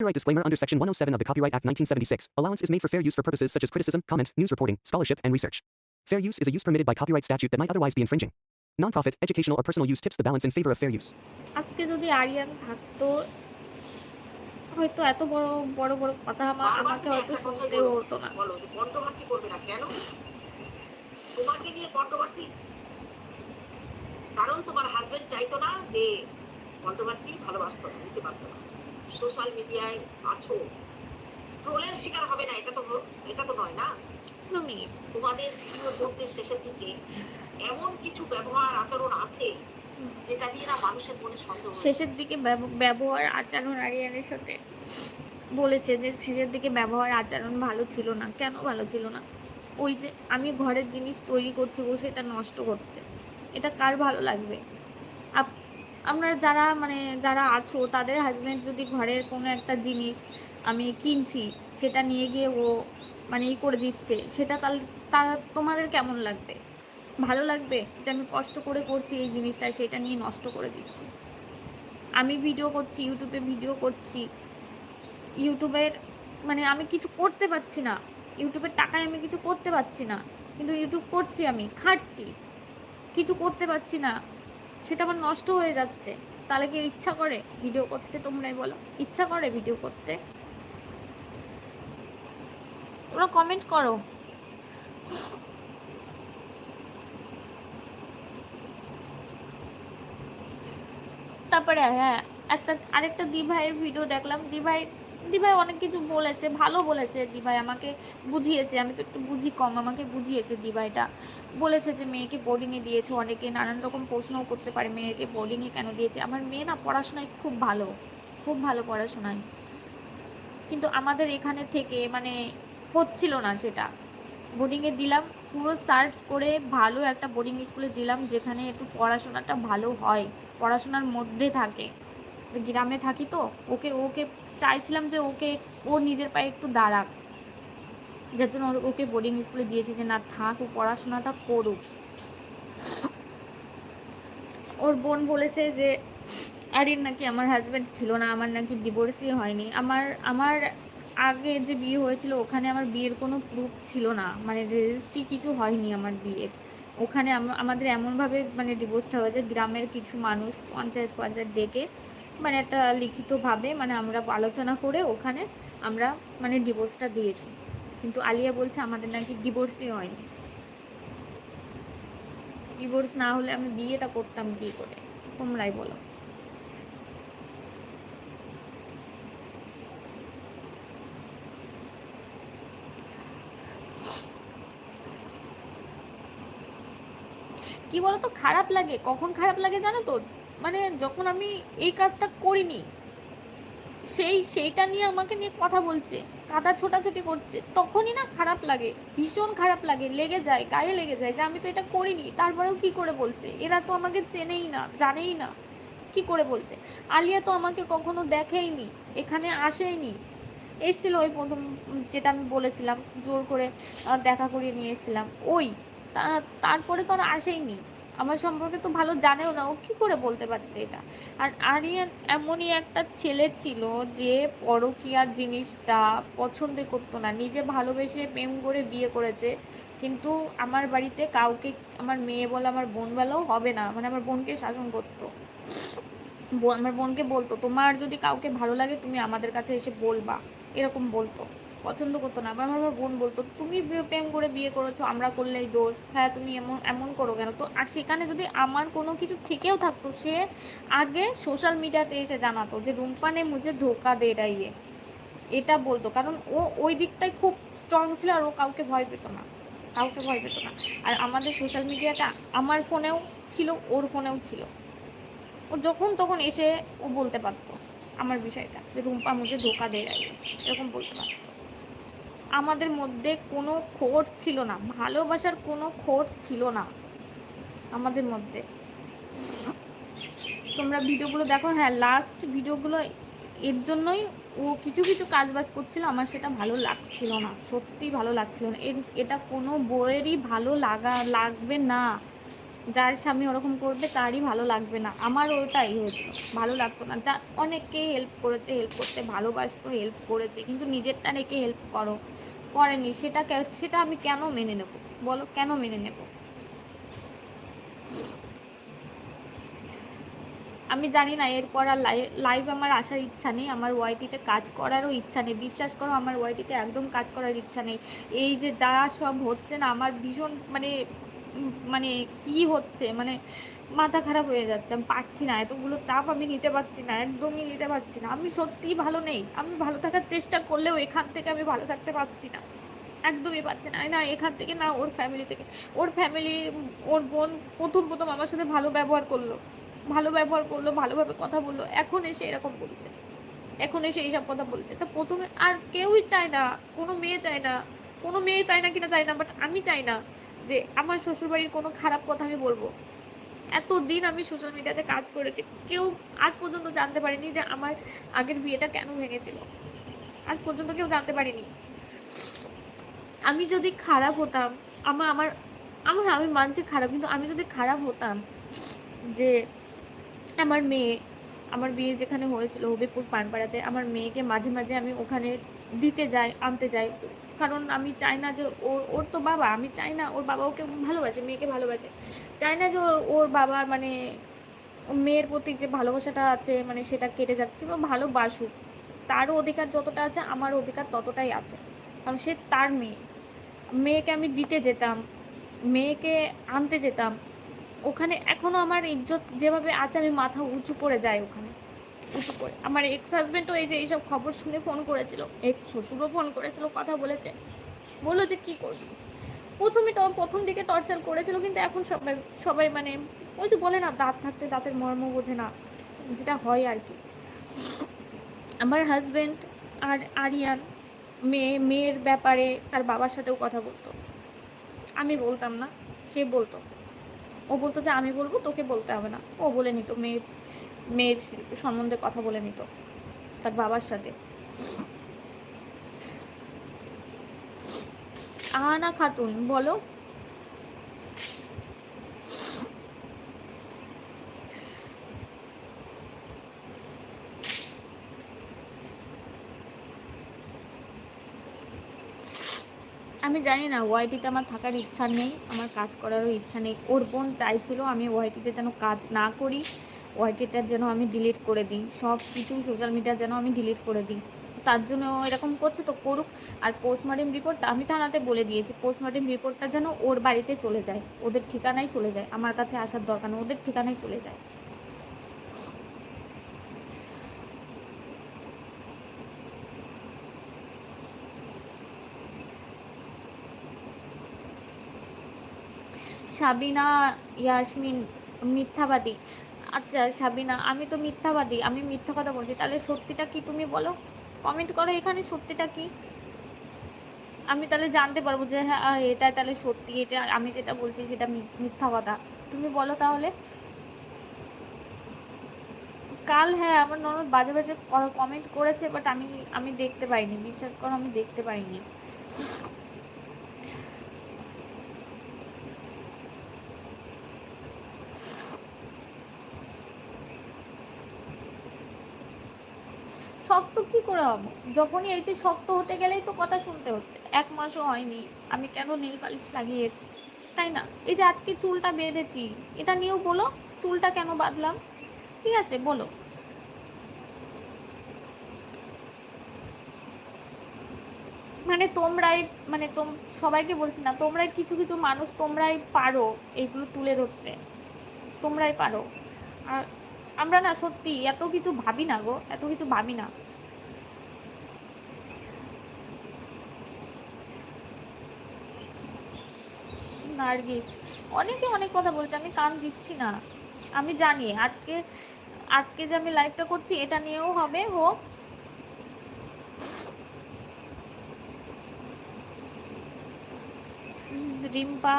Copyright disclaimer under Section 107 of the Copyright Act 1976. Allowance is made for fair use for purposes such as criticism, comment, news reporting, scholarship, and research. Fair use is a use permitted by copyright statute that might otherwise be infringing. Nonprofit, educational, or personal use tips the balance in favor of fair use. আজকে যদি আরিয়ান থাকতো হয়তো এত বড় বড় বড় কথা আমার বারবার আমাকে তুমি হয়তো একটা কথাই শুনতেও বলো। হতো না বলো যে কন্ট্রোভার্সি করবে না কেন তোমাকে নিয়ে কন্ট্রোভার্সি কারণ তোমার হাজবেন্ড চাইতো না যে কন্ট্রোভার্সি ভালোবাসতো না নিতে পারতো না সোশ্যাল মিডিয়ায় আছো। ট্রোলের শিকার হবে না এটা তো এটা তো নয় না? একদমই তোমাদের করতে শেষের দিকে এমন কিছু ব্যবহার আচরণ আছে যেটা দিয়ে না মানুষের মনে সন্দেহ শেষের দিকে ব্যব- ব্যবহার আচরণ আরিয়ানের সাথে বলেছে যে শেষের দিকে ব্যবহার আচরণ ভালো ছিল না। কেন ভালো ছিল না? ওই যে আমি ঘরের জিনিস তৈরি করছি ও সেটা নষ্ট করছে। এটা কার ভালো লাগবে? আপনারা যারা মানে যারা আছো, তাদের হাজব্যান্ড যদি ঘরের কোনো একটা জিনিস আমি কিনছি, সেটা নিয়ে গিয়ে ও মানে ই করে দিচ্ছে, সেটা তাহলে তা তোমাদের কেমন লাগবে? ভালো লাগবে যে আমি কষ্ট করে করছি এই জিনিসটা, সেটা নিয়ে নষ্ট করে দিচ্ছি? আমি ভিডিও করছি ইউটিউবে ভিডিও করছি ইউটিউবের মানে আমি কিছু করতে পারছি না ইউটিউবের টাকায় আমি কিছু করতে পারছি না, কিন্তু ইউটিউব করছি আমি, খাটছি, কিছু করতে পারছি না সেটা আমার নষ্ট হয়ে যাচ্ছে। তাহলে কি ইচ্ছা করে ভিডিও করতে তোমরাই বলো? ইচ্ছা করে ভিডিও করতে? তোমরা কমেন্ট করো। তারপরে হ্যাঁ একটা, আরেকটা দিভাইয়ের ভিডিও দেখলাম। দিভাই দিভাই অনেক কিছু বলেছে, ভালো বলেছে দিভাই, আমাকে বুঝিয়েছে, আমি তো একটু বুঝি কম, আমাকে বুঝিয়েছে দিভাইটা। বলেছে যে মেয়েকে বোর্ডিংয়ে দিয়েছে, অনেকে নানান রকম প্রশ্নও করতে পারে, মেয়েকে বোর্ডিংয়ে কেন দিয়েছে? আমার মেয়ে না পড়াশোনায় খুব ভালো খুব ভালো পড়াশোনায়। কিন্তু আমাদের এখানে থেকে মানে হচ্ছিল না সেটা। বোর্ডিংয়ে দিলাম, পুরো সার্চ করে ভালো একটা বোর্ডিং স্কুলে দিলাম, যেখানে একটু পড়াশোনাটা ভালো হয়, পড়াশোনার মধ্যে থাকে। গ্রামে থাকি তো, ওকে ওকে চাইছিলাম যে ওকে, ও নিজের পায়ে একটু দাঁড়াক। যার জন্য ওকে বোর্ডিং স্কুলে দিয়েছি যে, না, থাক, ও পড়াশোনাটা করুক। ওর বোন বলেছে যে, আরে, নাকি আমার হাজব্যান্ড ছিল না, আমার নাকি ডিভোর্সই হয়নি। আমার আমার আগে যে বিয়ে হয়েছিল, ওখানে আমার বিয়ের কোনো প্রুফ ছিল না। মানে রেজিস্ট্রি কিছু হয়নি আমার বিয়ের ওখানে আম- আমাদের এমনভাবে মানে ডিভোর্সটা হয়েছে, গ্রামের কিছু মানুষ পঞ্চায়েত পঞ্চায়েত ডেকে মানে একটা লিখিতভাবে মানে আমরা আলোচনা করে ওখানে আমরা মানে ডিভোর্সটা দিয়েছি। কিন্তু আলিয়া বলছে আমাদের নাকি ডিভোর্সই হয়নি। ডিভোর্স না হলে আমি বিয়েটা করতাম কি করে? তোমরাই বলো। কি বলতো? খারাপ লাগে। কখন খারাপ লাগে জানো তো? মানে যখন আমি এই কাজটা করিনি, সেই, সেইটা নিয়ে আমাকে নিয়ে কথা বলছে, কাদা ছোটাছুটি করছে, তখনই না খারাপ লাগে, ভীষণ খারাপ লাগে, লেগে যায়, গায়ে লেগে যায় যে আমি তো এটা করিনি, তারপরেও কি করে বলছে? এরা তো আমাকে চেনেই না, জানেই না, কি করে বলছে? আলিয়া তো আমাকে কখনো দেখেইনি, এখানে আসেইনি। এসেছিল ওই প্রথম, যেটা আমি বলেছিলাম, জোর করে দেখা করিয়ে নিয়ে এসেছিলাম, ওই তারপরে তো আর আসেইনি। আমার সম্পর্কে তো ভালো জানেও না, ও কি করে বলতে পারছে এটা? আর আরিয়ান এমনই একটা ছেলে ছিল যে পরকীয়ার জিনিসটা পছন্দ করতো না, নিজে ভালোবেসে প্রেম করে বিয়ে করেছে, কিন্তু আমার বাড়িতে কাউকে, আমার মেয়ে বলো, আমার বোন বলেও হবে না মানে আমার বোনকে শাসন করতো। আমার বোনকে বলতো, তোমার যদি কাউকে ভালো লাগে, তুমি আমাদের কাছে এসে বলবা। এরকম বলতো। পছন্দ করতো না। আবার আমার বোন বলতো, তুমি প্রেম করে বিয়ে করেছ, আমরা করলেই দোষ। হ্যাঁ তুমি এমন এমন করো কেন? তো আর সেখানে যদি আমার কোনো কিছু থেকেও থাকতো, সে আগে সোশ্যাল মিডিয়াতে এসে জানাতো যে রুম্পানে মুঝে ধোকা দে রাইয়ে এটা বলতো। কারণ ও, ওই দিকটাই খুব স্ট্রং ছিল আর ও কাউকে ভয় পেতো না। কাউকে ভয় পেত না। আর আমাদের সোশ্যাল মিডিয়াটা আমার ফোনেও ছিল, ওর ফোনেও ছিল। ও যখন তখন এসে ও বলতে পারতো আমার বিষয়টা যে, রুম্পা মুঝে ধোকা দে রাইয়ে এরকম বলতে পারতো। আমাদের মধ্যে কোনো খোট ছিল না, ভালোবাসার কোনো খোট ছিল না আমাদের মধ্যে। তোমরা ভিডিওগুলো দেখো হ্যাঁ লাস্ট ভিডিওগুলো এর জন্যই ও কিছু কিছু কাজ বাজ করছিল, আমার সেটা ভালো লাগছিল না সত্যি ভালো লাগছিল না। এটা কোনো বইয়েরই ভালো লাগা, লাগবে না। যার স্বামী ওরকম করবে, তারই ভালো লাগবে না। আমার ওটাই হয়েছিল, ভালো লাগতো না। যা অনেককে হেল্প করেছে হেল্প করতে ভালোবাসতো হেল্প করেছে, কিন্তু নিজেরটা রেখে হেল্প করো। করেনি, সেটা সেটা আমি কেন মেনে নেব? বলো, কেন মেনে নেব? আমি জানি না, এরপর আর লাইভ আমার আসার ইচ্ছা নেই, আমার ওয়াইটিতে কাজ করারও ইচ্ছা নেই। বিশ্বাস করো, আমার ওয়াইটিতে একদম কাজ করার ইচ্ছা নেই। এই যে যা সব হচ্ছে না, আমার ভীষণ মানে মানে কি হচ্ছে? মানে মাথা খারাপ হয়ে যাচ্ছে, আমি পারছি না, এতগুলো চাপ আমি নিতে পারছি না, একদমই নিতে পারছি না। আমি সত্যিই ভালো নেই, আমি ভালো থাকার চেষ্টা করলেও এখান থেকে আমি ভালো থাকতে পারছি না, একদমই পারছি না। না, এখান থেকে না, ওর ফ্যামিলি থেকে। ওর ফ্যামিলি ওর বোন প্রথম প্রথম আমার সাথে ভালো ব্যবহার করল, ভালো ব্যবহার করল, ভালোভাবে কথা বলল, এখন এসে এরকম বলছে, এখন এসে এইসব কথা বলছে। তো প্রথমে আর কেউই চায় না, কোনো মেয়ে চায় না, কোনো মেয়ে চায় না কিনা চায় না বাট আমি চাই না যে আমার শ্বশুরবাড়ির কোনো খারাপ কথা আমি বলব। এতদিন আমি সোশ্যাল মিডিয়াতে কাজ করেছি, কেউ আজ পর্যন্ত জানতে পারেনি যে আমার আগের বিয়েটা কেন ভেঙেছিল। আজ পর্যন্ত কেউ জানতে পারেনি। আমি যদি খারাপ হতাম আমার আমার আমার, আমি মানছি খারাপ, কিন্তু আমি যদি খারাপ হতাম যে আমার মেয়ে, আমার বিয়ে যেখানে হয়েছিল হবিপুর পানপাড়াতে, আমার মেয়েকে মাঝে মাঝে আমি ওখানে দিতে যাই, আনতে যাই। কারণ আমি চাই না যে ওর ওর তো বাবা, আমি চাই না ওর বাবা ওকে ভালোবাসে, মেয়েকে ভালোবাসে। চাই না যে ওর ওর বাবা মানে মেয়ের প্রতি যে ভালোবাসাটা আছে মানে সেটা কেটে যাক কিংবা ভালোবাসুক, তারও অধিকার যতটা আছে, আমার অধিকার ততটাই আছে। কারণ সে তার মেয়ে। মেয়েকে আমি দিতে যেতাম, মেয়েকে আনতে যেতাম, ওখানে এখনও আমার ইজ্জত যেভাবে আছে, আমি মাথা উঁচু করে যাই ওখানে। করে আমার এক্স হাজব্যান্ডও এই যে এইসব খবর শুনে ফোন করেছিল। এক্স শ্বশুরও ফোন করেছিল কথা বলেছে। বলল যে কি করবি? প্রথমে প্রথম দিকে টর্চার করেছিল কিন্তু এখন সবাই সবাই মানে ওই যে বলে না দাঁত থাকতে দাঁতের মর্ম বোঝে না যেটা হয় আর কি। আমার হাজব্যান্ড আর আরিয়ান মেয়ে মেয়ের ব্যাপারে তার বাবার সাথেও কথা বলতো। আমি বলতাম না সে বলতো। ও বলতো যে আমি বলব তোকে বলতে হবে না। ও বলে নিত মেয়ে মেয়ের সম্বন্ধে কথা বলে নিত, তার বাবার সাথে। আহানা খাতুন, বলো। আমি জানি না, ওয়াইটিতে আমার থাকার ইচ্ছা নেই, আমার কাজ করারও ইচ্ছা নেই। ওর বোন চাইছিল আমি ওয়াইটিতে যেন কাজ না করি। ওয়াইটিটা যেন আমি ডিলিট করে দিই, সব কিছু সোশ্যাল মিডিয়া যেন আমি ডিলিট করে দিই। তার জন্য এরকম করছে তো করুক। আর পোস্টমর্টেম রিপোর্টটা আমি থানাতে বলে দিয়েছি পোস্টমর্টেম রিপোর্টটা যেন ওর বাড়িতে চলে যায়, ওদের ঠিকানায় চলে যায়, আমার কাছে আসার দরকার নেই, ওদের ঠিকানায় চলে যায়। সাবিনা, ইয়াসমিন, মিথ্যাবাদী আচ্ছা সাবিনা, আমি তো মিথ্যাবাদী, আমি মিথ্যা কথা বলছি। তাহলে সত্যিটা কি তুমি বলো? কমেন্ট করো এখানে সত্যিটা কি? আমি তাহলে জানতে পারব যে হ্যাঁ এটা তাহলে সত্যি, এটা আমি যেটা বলছি সেটা মিথ্যা কথা। তুমি বলো তাহলে। কাল হ্যাঁ আমার ননদ বাজে বাজে কমেন্ট করেছে বাট আমি আমি দেখতে পাইনি। বিশ্বাস করো আমি দেখতে পাইনি শক্ত কি করে হব? যখনই এই যে শক্ত হতে গেলেই তো কথা শুনতে হচ্ছে। এক মাসও হয়নি, আমি কেন নীল পালিশ লাগিয়েছি? তাই না? এই যে আজকে চুলটা বেঁধেছি, এটা নিয়েও বলো, চুলটা কেন বাঁধলাম? ঠিক আছে, বলো। মানে তোমরাই মানে তোম, সবাইকে বলছি না, তোমরাই কিছু কিছু মানুষ তোমরাই পারো এইগুলো তুলে ধরতে। তোমরাই পারো। আর আমরা না সত্যি এত কিছু ভাবি না গো, এত কিছু ভাবি না। নার্গিস। অনেকে অনেক কথা বলছে, আমি কান দিচ্ছি না। আমি জানি, আজকে আজকে যে আমি লাইভটা করছি, এটা নিয়েও হবে, হোক। রিম্পা,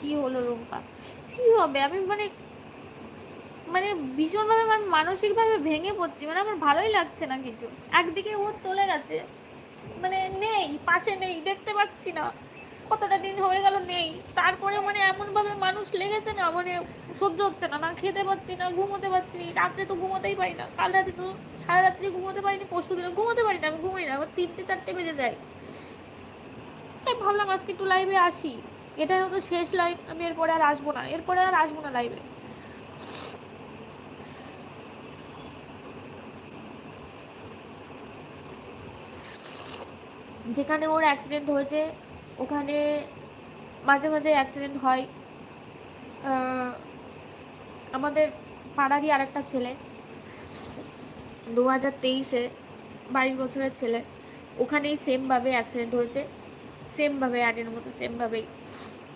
কি হলো রুম্পা? কি হবে? আমি মানে মানে ভীষণভাবে আমার মানসিকভাবে ভেঙে পড়ছি মানে আমার ভালোই লাগছে না কিছু। একদিকে ও চলে গেছে মানে নেই, পাশে নেই, দেখতে পাচ্ছি না। কতটা দিন হয়ে গেল নেই। তারপরে মানে এমনভাবে মানুষ লেগেছে না মানে সহ্য হচ্ছে না। না খেতে পারছি না, ঘুমোতে পারছি রাত্রে তো ঘুমোতেই পারি না। কাল রাতে তো সারা রাত্রি ঘুমোতে পারিনি, পরশু দিনে ঘুমোতে পারি না আমি ঘুমাই না। আবার তিনটে, চারটে বেজে যায়। তাই ভাবলাম আজকে একটু লাইভে আসি। এটাই হতো শেষ লাইভ আমি এরপরে আর আসব না। এরপরে আর আসব না লাইভে যেখানে ওর অ্যাক্সিডেন্ট হয়েছে ওখানে মাঝে মাঝে অ্যাক্সিডেন্ট হয়। আমাদের পাড়ারই আরেকটা ছেলে দু হাজার তেইশে বাইশ বছরের ছেলে, ওখানেই সেমভাবে অ্যাক্সিডেন্ট হয়েছে সেমভাবে আটের মতো সেমভাবেই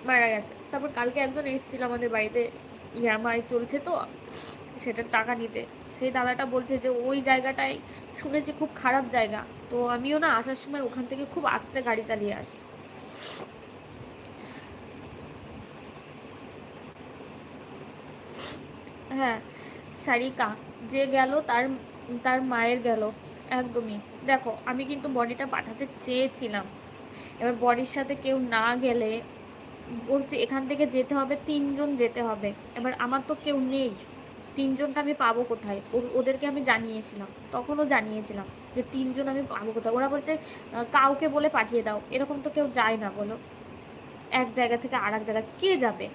মারা গেছে। তারপর কালকে একজন এসেছিল আমাদের বাড়িতে ইএমআই চলছে তো, সেটা টাকা নিতে। সেই দাদাটা বলছে যে, ওই জায়গাটায় শুনেছি খুব খারাপ জায়গা। তো আমিও না আসার সময় ওখান থেকে খুব আস্তে গাড়ি চালিয়ে আসি। হ্যাঁ সারিকা, যে গেল তার তার মায়ের গেল, একদমই। দেখো, আমি কিন্তু বডিটা পাঠাতে চেয়েছিলাম। এবার বডির সাথে কেউ না গেলে বলছে এখান থেকে যেতে হবে, তিনজন যেতে হবে। এবার আমার তো কেউ নেই। তিনজনটা আমি পাবো কোথায়? ওদেরকে আমি জানিয়েছিলাম। তখনও জানিয়েছিলাম যে তিনজন আমি পাবো কোথায়। ওরা বলছে কাউকে বলে পাঠিয়ে দাও। এরকম তো কেউ যায় না, বলো। এক জায়গা থেকে আর এক জায়গা। কে যাবে?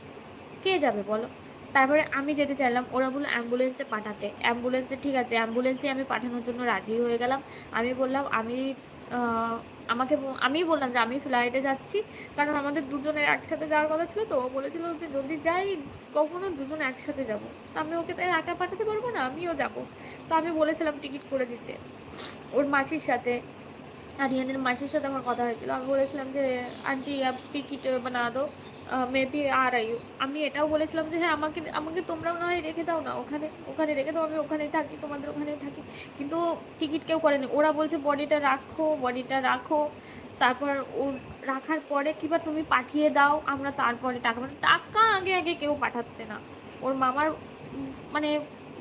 কে যাবে, বলো? তারপরে আমি যেতে চাইলাম, ওরা বলল, অ্যাম্বুলেন্সে পাঠাতে। অ্যাম্বুলেন্সে ঠিক আছে অ্যাম্বুলেন্সে আমি পাঠানোর জন্য রাজি হয়ে গেলাম। আমি বললাম, আমি আমাকে আমি বললাম যে আমি ফ্লাইটে যাচ্ছি। কারণ আমাদের দুজনের একসাথে যাওয়ার কথা ছিল তো ও বলেছিল যে যদি যাই, কখনো দুজন একসাথে যাব। তো আমি ওকে তাই একা পাঠাতে পারব না, আমিও যাব। তো আমি বলেছিলাম টিকিট করে দিতে ওর মাসির সাথে। আরিয়ানের মাসির সাথে আমার কথা হয়েছিল। আমি বলেছিলাম যে, আন্টি টিকিট বানা দো মেবি আর আই, আমি এটাও বলেছিলাম যে হ্যাঁ আমাকে আমাকে তোমরাও না হয় রেখে দাও না, ওখানে ওখানে রেখে দাও, আমি ওখানেই থাকি, তোমাদের ওখানেই থাকি। কিন্তু টিকিট কেউ করেনি। ওরা বলছে বডিটা রাখো বডিটা রাখো। তারপর ও রাখার পরে কিবা তুমি পাঠিয়ে দাও, আমরা তারপরে টাকা মানে টাকা আগে আগে কেউ পাঠাচ্ছে না। ওর মামার মানে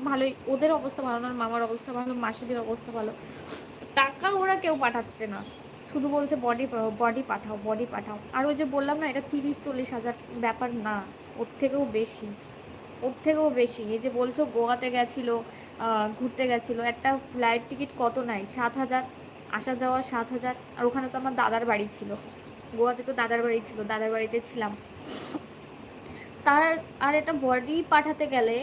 ভালোই, ওদের অবস্থা ভালো না মামার অবস্থা ভালো, মাসিদের অবস্থা ভালো। টাকা ওরা কেউ পাঠাচ্ছে না। শুধু বলছে বডি বডি পাঠাও বডি পাঠাও। আর ওই যে বললাম না, এটা তিরিশ, চল্লিশ হাজার ব্যাপার না, ওর থেকেও বেশি। ওর থেকেও বেশি। এই যে বলছো গোয়াতে গেছিল ঘুরতে গেছিল, একটা ফ্লাইট টিকিট কত নাই? সাত হাজার, আসা যাওয়া সাত হাজার। আর ওখানে তো আমার দাদার বাড়ি ছিল। গোয়াতে তো দাদার বাড়ি ছিল, দাদার বাড়িতে ছিলাম। তার, আর একটা বডি পাঠাতে গেলে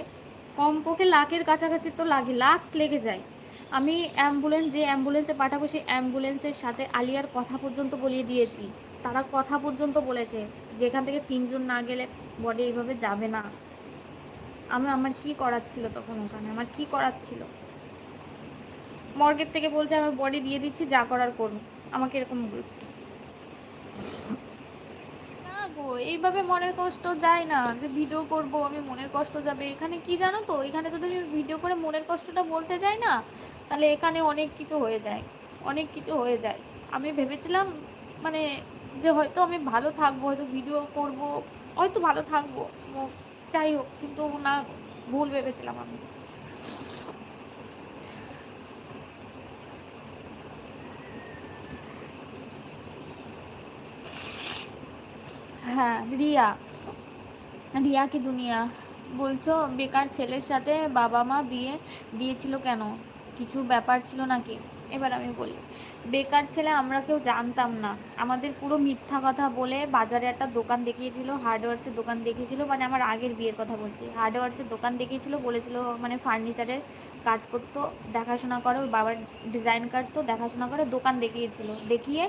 কমপক্ষে লাখের কাছাকাছি তো লাগে, লাখ লেগে যায়। আমি অ্যাম্বুলেন্স, যে অ্যাম্বুলেন্সে পাঠাবো সেই অ্যাম্বুলেন্সের সাথে আলিয়ার কথা পর্যন্ত বলিয়ে দিয়েছি। তারা কথা পর্যন্ত বলেছে যে এখান থেকে তিনজন না গেলে বডি এইভাবে যাবে না। আমি, আমার কি করার ছিল তখন ওখানে? আমার কি করার ছিল? মর্গের থেকে বলছে, আমি বডি দিয়ে দিচ্ছি, যা করার করুন আমাকে এরকম বলছে। না এইভাবে মনের কষ্ট যায় না যে ভিডিও করব, আমি মনের কষ্ট যাবে। এখানে কি জানো তো? এখানে যদি আমি ভিডিও করে মনের কষ্টটা বলতে যাই না, তাহলে এখানে অনেক কিছু হয়ে যায়। অনেক কিছু হয়ে যায়। আমি ভেবেছিলাম মানে যে হয়তো আমি ভালো থাকব, হয়তো ভিডিও করব, হয়তো ভালো থাকব। যাই হোক, কিন্তু না, ভুল ভেবেছিলাম আমি। হ্যাঁ রিয়া। রিয়া কি দুনিয়া? বলছো, বেকার ছেলের সাথে বাবা মা বিয়ে দিয়েছিল কেন? কিছু ব্যাপার ছিল নাকি? এবার আমি বলি, বেকার ছেলে আমরা কেউ জানতাম না। আমাদের পুরো মিথ্যা কথা বলে বাজারে একটা দোকান দেখিয়েছিল, হার্ডওয়ার্সের দোকান দেখিয়েছিল মানে আমার আগের বিয়ের কথা বলছি। হার্ডওয়ার্সের দোকান দেখিয়েছিল, বলেছিল মানে ফার্নিচারের কাজ করতো, দেখাশোনা করে বাবার ডিজাইন কাটতো, দেখাশোনা করে দোকান দেখিয়েছিল, দেখিয়ে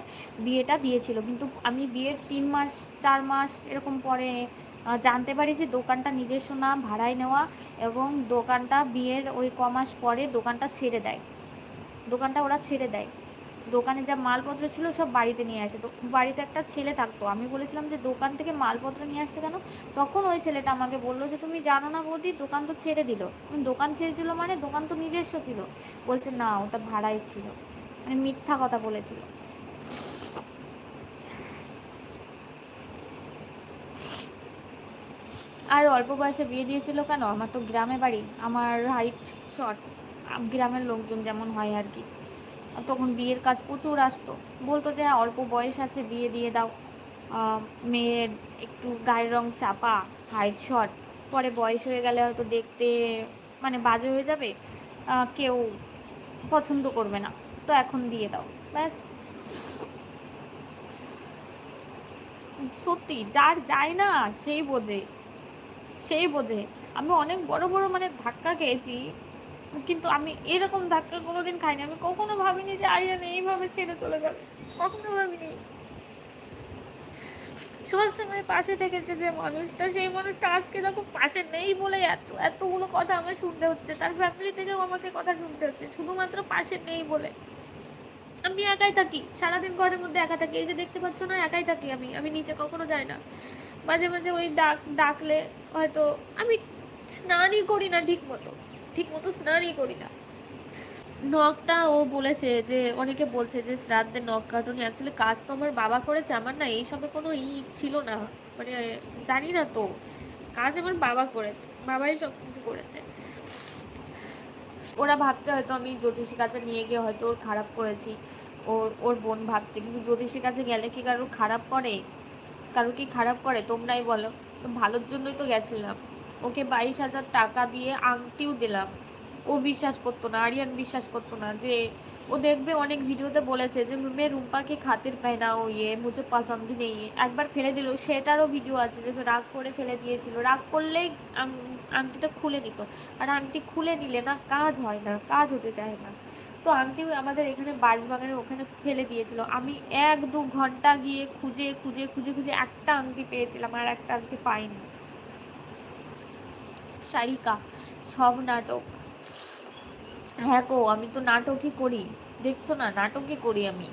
বিয়েটা দিয়েছিল। কিন্তু আমি বিয়ের তিন মাস, চার মাস এরকম পরে জানতে পারি যে দোকানটা নিজস্ব না, ভাড়ায় নেওয়া এবং দোকানটা বিয়ের ওই ক মাস পরে দোকানটা ছেড়ে দেয়। দোকানটা ওরা ছেড়ে দেয়। দোকানে যা মালপত্র ছিল সব বাড়িতে নিয়ে আসে। তো বাড়িতে একটা ছেলে থাকতো। আমি বলেছিলাম যে, দোকান থেকে মালপত্র নিয়ে আসছে কেন? তখন ওই ছেলেটা আমাকে বলল যে, তুমি জানো না বৌদি, দোকান তো ছেড়ে দিল। দোকান ছেড়ে দিল মানে? দোকান তো নিজস্ব ছিল। বলছে, না, ওটা ভাড়াই ছিল। মানে মিথ্যা কথা বলেছিল। আর অল্প বয়সে বিয়ে দিয়েছিল কেন? আমার তো গ্রামে বাড়ি। আমার হাইট শর্ট গ্রামের লোকজন যেমন হয় আর কি। তখন বিয়ের কাজ প্রচুর আসতো। বলতো যে, অল্প বয়স আছে, বিয়ে দিয়ে দাও। মেয়ের একটু গায়ের রং চাপা হাইট শর্ট পরে বয়স হয়ে গেলে হয়তো দেখতে মানে বাজে হয়ে যাবে। কেউ পছন্দ করবে না। তো এখন দিয়ে দাও। ব্যাস। সত্যি, যার যায় না, সেই বোঝে। সেই বোঝে। আমি অনেক বড় বড় মানে ধাক্কা খেয়েছি। কিন্তু আমি এরকম ধাক্কা কোনোদিন খাইনি। আমি কখনো ভাবিনি যে আরিয়ান এইভাবে ছেড়ে চলে যাবে। কখনো ভাবিনি। সবসময় পাশে থেকেছে যে মানুষটা, সেই মানুষটা আজকে দেখো পাশে নেই বলে এত, এতগুলো কথা আমার শুনতে হচ্ছে, তার ফ্যামিলি থেকেও আমাকে কথা শুনতে হচ্ছে, শুধুমাত্র পাশে নেই বলে। আমি একাই থাকি, সারাদিন ঘরের মধ্যে একা থাকি। এই যে দেখতে পাচ্ছ না, একাই থাকি আমি আমি নিচে কখনো যাই না। মাঝে মাঝে ওই ডাক, ডাকলে হয়তো আমি স্নানই করি না ঠিক মতো ঠিক মতো স্নানই করি না। নখটা ও বলেছে যে, অনেকে বলছে যে শ্রাদ্ধে নখ কাটুনি। অ্যাকচুয়ালি কাজ তো আমার বাবা করেছে, আমার না এইসবে কোনো ই ছিল না। মানে জানি না তো। কাজ আমার বাবা করেছে, বাবাই সব কিছু করেছে। ওরা ভাবছে হয়তো আমি জ্যোতিষী কাছে নিয়ে গিয়ে হয়তো ওর খারাপ করেছি। ওর ওর বোন ভাবছে, কিন্তু জ্যোতিষীর কাছে গেলে কি কারোর খারাপ করে? কারোর কি খারাপ করে? তোমরাই বলো। তো ভালোর জন্যই তো গেছিলাম। ওকে বাইশ হাজার টাকা দিয়ে আংটিও দিলাম। ও বিশ্বাস করতো না, আরিয়ান বিশ্বাস করতো না যে ও দেখবে অনেক ভিডিওতে বলেছে যে, মে, রুম্পাকে খাতির পায় না ও ইয়ে মুঝে পছন্দ নেই। একবার ফেলে দিল, সেটারও ভিডিও আছে যে রাগ করে ফেলে দিয়েছিল। রাগ করলেই আংটিটা খুলে নিত। আর আংটি খুলে নিলে না কাজ হয় না, কাজ হতে চায় না। তো আংটি আমাদের এখানে বাঁশবাগানের ওখানে ফেলে দিয়েছিল। আমি এক দু ঘণ্টা গিয়ে খুঁজে খুঁজে খুঁজে খুঁজে একটা আংটি পেয়েছিলাম, আর একটা আংটি পাইনি। সারিকা সব নাটক। হ্যাঁ কো আমি তো নাটকই করি। দেখছ না নাটকই করি আমি।